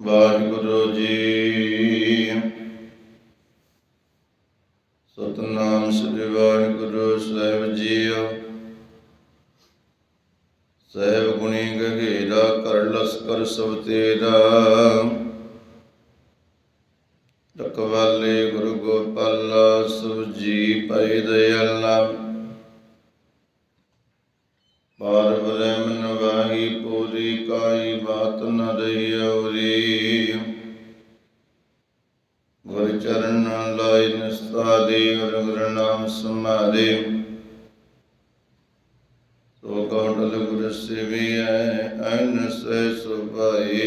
ਵਾਹਿਗੁਰੂ ਜੀ। ਸਤਨਾਮ ਸ੍ਰੀ ਵਾਹਿਗੁਰੂ ਸਾਹਿਬ ਜੀਓ। ਸਹਿਬ ਗੁਣੀ ਗਹਿਰਾ ਕਰ ਲਸਕਰ ਸਭ ਤੇਰਾ। ਰਖਵਾਲੇ ਗੁਰੂ ਗੋਪਾਲਾ ਸਭ ਜੀ ਪੈ ਦਇਆਲਾ। ਪਾਰ ਬ੍ਰਹਮ ਨਵਾਹੀ ਪੂਰੀ ਕਾਈ ਬਾਤ ਨ ਰਹੀ ਔਰੀ ਗੁਰ ਚਰਨ ਲਾਇ ਨਿਸਤਾਦੇ, ਗੁਰ ਗੁਰ ਨਾਮ ਸਮਾਦੇ। ਸੋ ਕੌਟਲ ਗੁਰ ਸੇਵੀਐ, ਅਨ ਸਹਿ ਸੁਭਾਈ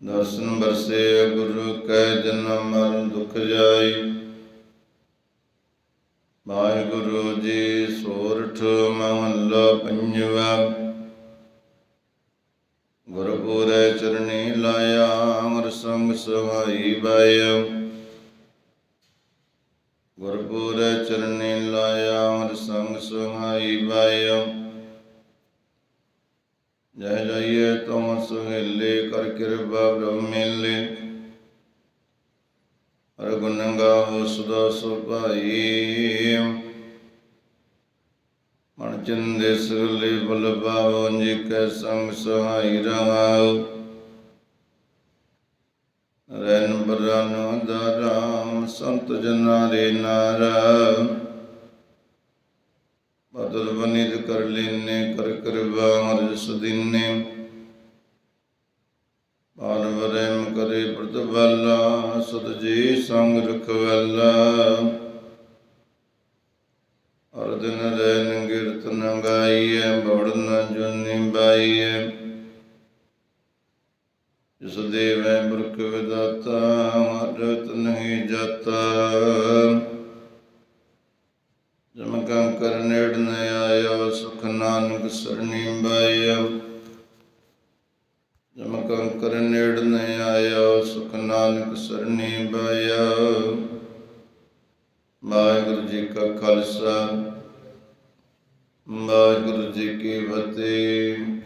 ਦਰਸ਼ਨ ਬਰਸੇ ਗੁਰੂ ਕੈ ਜਨਮ ਮਰਨ ਦੁਖ ਜਾਈ ਵਾਹਿਗੁਰੂ ਜੀ ਸੋਰਠ ਮਹੱਲਾ ਪੰਜਵਾ ਗੁਰਪੂਰੈ ਚਰਣੀ ਲਾਇਆ ਅਮਰ ਸੰਗ ਸਹਾਈ ਬਾਇਆ ਗੁਰਪੂਰੈ ਚਰਣੀ ਲਾਇਆ ਅਮਰ ਸੰਗ ਸਹਾਈ ਬਾਇਆ ਜੈ ਜਈਏ ਤੁਮ ਸੁਹੇਲੇ ਕਰ ਕਿਰਪਾ ਬ੍ਰਹਮ ਮੇਲੇ ਹਰ ਗੁਣ ਗਾਵੋ ਸਦਾ ਸੁਭਾਈ ਮਨ ਚੰਦੇ ਸਗਲੇ ਬਲ ਪਾਵੋ ਜੀ ਕੈ ਸੰਗ ਸਹਾਈ ਰਹਾਉ ਰੈਨ ਬਰਨ ਦਾਰਾਮ ਸੰਤ ਜਨਾ ਰੇ ਨਾਰਾ। ਬਦਲ ਬਨਿਤ ਕਰ ਲੈਨੇ, ਕਰ ਕਰਵਾ ਮਰ ਸੁਦੀਨੇ ਪਾਰ ਵਰੈਮ ਕਰੇ ਪ੍ਰਤਵਾਲਾ ਸਤ ਜੀ ਸੰਗ ਰਖਵਾਲਾ। ਹਰ ਦਿਨ ਰੈਨ ਗਾਈਐ ਬੜ ਨ ਜੁਨੀ ਬਾਈਐ ਜਿਸ ਦੇਵੈ ਬੁਰਖ ਵਿਦਾਤਾ ਮਰਤ ਨਹੀਂ ਜਾਤਾ ਜਮ ਕੰਕਰ ਨੇੜ ਨ ਆਇਓ ਸੁਖ ਨਾਨਕ ਸਰਣੀ ਬਾਇਓ ਜਮ ਕੰਕਰ ਨੇੜ ਨ ਆਇਓ ਸੁਖ ਨਾਨਕ ਸਰਣੀ ਬਾਇਓ ਵਾਹਿਗੁਰੂ ਜੀ ਕਾ ਖਾਲਸਾ ਵਾਹਿਗੁਰੂ ਜੀ ਕੀ ਫਤਿਹ।